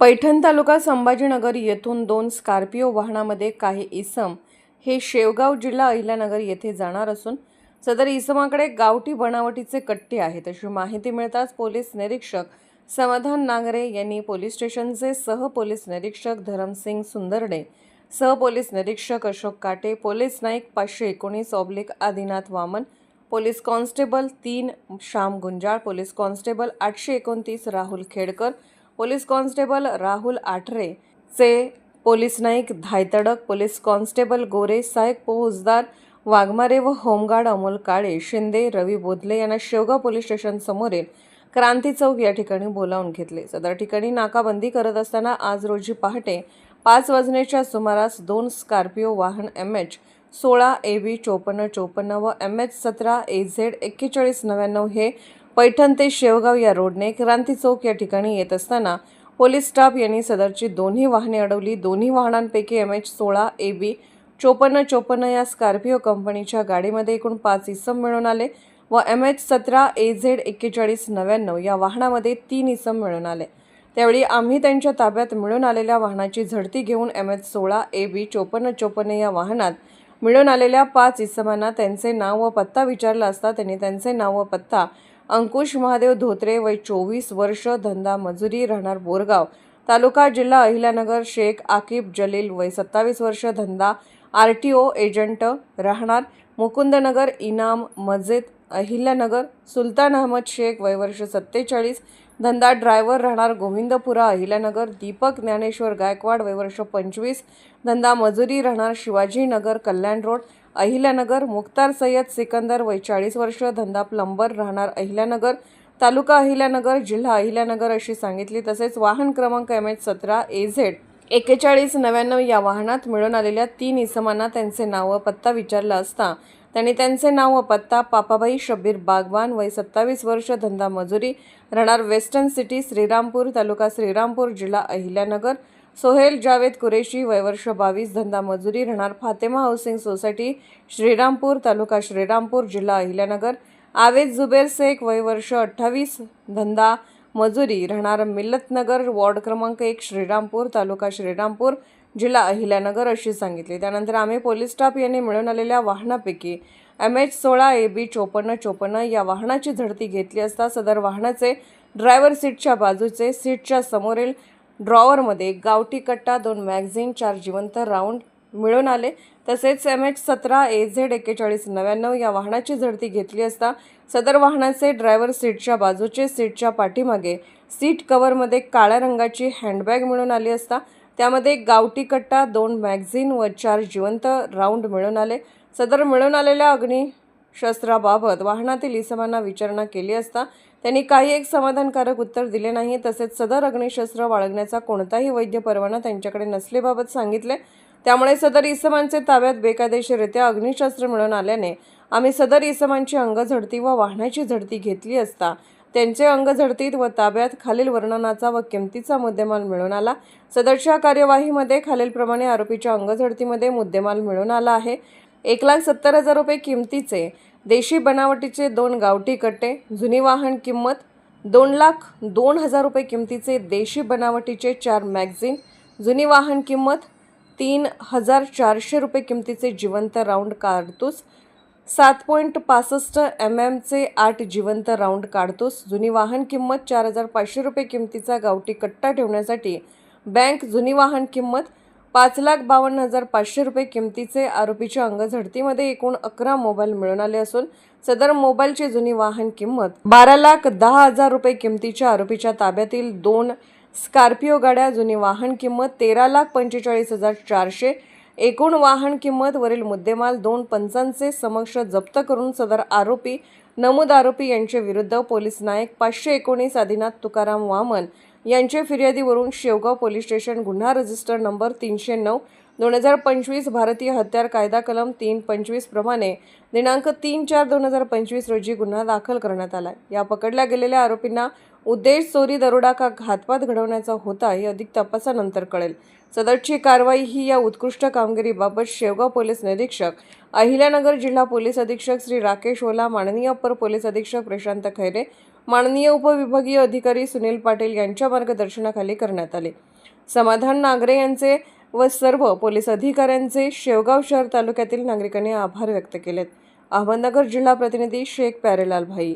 पैठण तालुका संभाजीनगर येथून दोन स्कॉर्पिओ वाहनामध्ये काही इसम हे शेवगाव जिल्हा अहिल्यानगर येथे जाणार असून सदर इसमाकडे गावठी बनावटीचे कट्टे आहेत. अशी माहिती मिळताच पोलीस निरीक्षक समाधान नांगरे यांनी पोलीस स्टेशनचे सह पोलीस निरीक्षक धरमसिंग सुंदरडे सह पोलीस निरीक्षक अशोक काटे पोलीस नाईक पाचशे एकोणीस oblique Adinath Waman police constable तीन श्याम गुंजाळ पोलीस कॉन्स्टेबल आठशे एकोणतीस राहुल खेडकर पोलीस कॉन्स्टेबल राहुल आठरे चे police Naik Dhaytadak police constable Gore साहेब पोहोचदार वाघमारे व होमगार्ड अमोल काळे शिंदे रवी बोधले यांना शेवगाव पोलीस स्टेशन समोरील क्रांती चौक या ठिकाणी बोलावून घेतले. सदर ठिकाणी नाकाबंदी करत असताना आज रोजी पहाटे पाच वाजण्याच्या सुमारास दोन स्कॉर्पिओ वाहन एम एच सोळा ए बी चोपन्न चोपन्न व एम एच सतरा ए झेड एक्केचाळीस नव्याण्णव हे पैठण ते शेवगाव या रोडने क्रांती चौक या ठिकाणी येत असताना पोलीस स्टाफ यांनी सदरची दोन्ही वाहने अडवली. दोन्ही वाहनांपैकी एम एच सोळा ए बी चोपन्न चोपन्न या स्कॉर्पिओ कंपनीच्या गाडीमध्ये एकूण पाच इसम मिळून आले व एम एच सतरा ए झेड एक्केचाळीस नव्याण्णव या वाहनामध्ये तीन इसम मिळून आले. त्यावेळी आम्ही त्यांच्या ताब्यात मिळून आलेल्या वाहनाची झडती घेऊन एम एच सोळा ए बी चोपन्न चोपन्न या वाहनात मिळून आलेल्या पाच इसमांना त्यांचे नाव व पत्ता विचारला असता त्यांनी त्यांचे नाव व पत्ता अंकुश महादेव धोत्रे वय चोवीस वर्ष धंदा मजुरी राहणार बोरगाव. तालुका जिल्हा अहिल्यानगर शेख आकिब जलील वय सत्तावीस वर्ष धंदा आर टी ओ एजंट राहणार. मुकुंदनगर इनाम मस्जिद अहिल्यानगर सुलतान अहमद शेख वय वर्ष सत्तेचाळीस धंदा ड्रायव्हर राहणार गोविंदपुरा अहिल्यानगर दीपक ज्ञानेश्वर गायकवाड वय वर्ष पंचवीस धंदा मजुरी राहणार शिवाजीनगर कल्याण रोड अहिल्यानगर मुख्तार सय्यद सिकंदर वय चाळीस वर्ष धंदा प्लंबर राहणार अहिल्यानगर. तालुका अहिल्यानगर जिल्हा अहिल्यानगर अशी सांगितली. तसेच वाहन क्रमांक एम एच सतरा ए झेड एक्केचाळीस नव्याण्णव या वाहनात मिळून आलेल्या तीन इसमांना त्यांचे नाव व पत्ता विचारला असता त्यांनी त्यांचे नाव व पत्ता पापाबाई शब्बीर बागवान वय सत्तावीस वर्ष धंदा मजुरी राहणार वेस्टर्न सिटी श्रीरामपूर तालुका श्रीरामपूर जिल्हा अहिल्यानगर. सोहेल जावेद कुरेशी वयवर्ष बावीस धंदा मजुरी राहणार फातेमा हाऊसिंग सोसायटी श्रीरामपूर तालुका श्रीरामपूर जिल्हा अहिल्यानगर आवेद जुबेर शेख वयवर्ष अठ्ठावीस धंदा मजुरी राहणार मिल्लतनगर वॉर्ड क्रमांक एक श्रीरामपूर तालुका श्रीरामपूर जिल्हा अहिल्यानगर अशी सांगितली. त्यानंतर आम्ही पोलीस स्टाफ यांनी मिळून आलेल्या वाहनापैकी एम एच सोळा ए बी चोपन्न चोपन्न या वाहनाची झडती घेतली असता सदर वाहनाचे ड्रायव्हर सीटच्या बाजूचे सीटच्या समोरील ड्रॉवरमध्ये गावठी कट्टा दोन मॅगझिन चार जिवंत राऊंड मिळून आले. तसेच एम एच सतरा ए झेड एक्केचाळीस नव्याण्णव या वाहनाची झडती घेतली असता सदर वाहनाचे ड्रायव्हर सीटच्या बाजूचे सीटच्या पाठीमागे सीट कव्हरमध्ये काळ्या रंगाची हँडबॅग मिळून आली असता. त्यामध्ये गावठी कट्टा दोन मॅगझिन व चार जिवंत राऊंड मिळून आले. सदर मिळून आलेल्या अग्निशस्त्राबाबत वाहनातील इसमांना विचारणा केली असता त्यांनी काही एक समाधानकारक उत्तर दिले नाही. तसेच सदर अग्निशस्त्र बाळगण्याचा कोणताही वैद्य परवाना त्यांच्याकडे नसल्याबाबत सांगितले. त्यामुळे सदर इसमांचे ताब्यात बेकायदेशीररित्या अग्निशस्त्र मिळून आल्याने आम्ही सदर इसमांची अंगझडती व वाहनाची झडती घेतली असता त्यांचे अंग झडतीत व ताब्यात खालील वर्णनाचा व किमतीचा मुद्देमाल मिळून आला. सदरच्या कार्यवाहीमध्ये खालीलप्रमाणे आरोपीच्या अंगझडतीमध्ये मुद्देमाल मिळून आला आहे. एक लाख सत्तर हजार रुपये किमतीचे देशी बनावटीचे दोन गावठी कट्टे जुनी वाहन किंमत दोन लाख दोन हजार रुपये किमतीचे देशी बनावटीचे चार मॅगझिन जुनी वाहन किंमत तीन हजार चारशे रुपये किमतीचे जिवंत राऊंड काढतूस सात पॉईंट पासष्ट एम एमचे आठ जिवंत राऊंड काढतोस जुनी वाहन किंमत चार हजार पाचशे रुपये किमतीचा गावठी कट्टा ठेवण्यासाठी बँक जुनी वाहन किंमत पाच लाख बावन्न हजार पाचशे रुपये किमतीचे आरोपीच्या अंगझडतीमध्ये एकूण अकरा मोबाईल मिळून आले असून सदर मोबाईलची जुनी वाहन किंमत बारा लाख दहा हजार रुपये किमतीच्या आरोपीच्या ताब्यातील दोन स्कॉर्पिओ गाड्या जुनी वाहन किंमत तेरा लाख पंचेचाळीस हजार चारशे एकूण वाहन किंमत वरील मुद्देमाल दोन पंचांचे समक्ष जप्त करून सदर आरोपी नमूद आरोपी यांचे विरुद्ध पोलीस नायक पाचशे एकोणीस आदिनाथ तुकाराम वामन यांचे फिर्यादीवरून शेवगाव पोलीस स्टेशन गुन्हा रजिस्टर नंबर तीनशे नऊ दोन हजार पंचवीस भारतीय हत्यार कायदा कलम तीन पंचवीस प्रमाणे दिनांक तीन चार दोन हजार पंचवीस रोजी गुन्हा दाखल करण्यात आला या पकडल्या गेलेल्या आरोपींना उद्देश चोरी दरोडा का घातपात घडवण्याचा होता हे अधिक तपासानंतर कळेल. सदरची कारवाई ही या उत्कृष्ट कामगिरीबाबत शेवगाव पोलीस निरीक्षक अहिल्यानगर जिल्हा पोलीस अधीक्षक श्री राकेश ओला माननीय अप्पर पोलीस अधीक्षक प्रशांत खैरे माननीय उपविभागीय अधिकारी सुनील पाटील यांच्या मार्गदर्शनाखाली करण्यात आले. समाधान नागरे यांचे व सर्व पोलीस अधिकाऱ्यांचे शेवगाव शहर तालुक्यातील नागरिकांनी आभार व्यक्त केलेत. अहमदनगर जिल्हा प्रतिनिधी शेख प्यारेलाल भाई.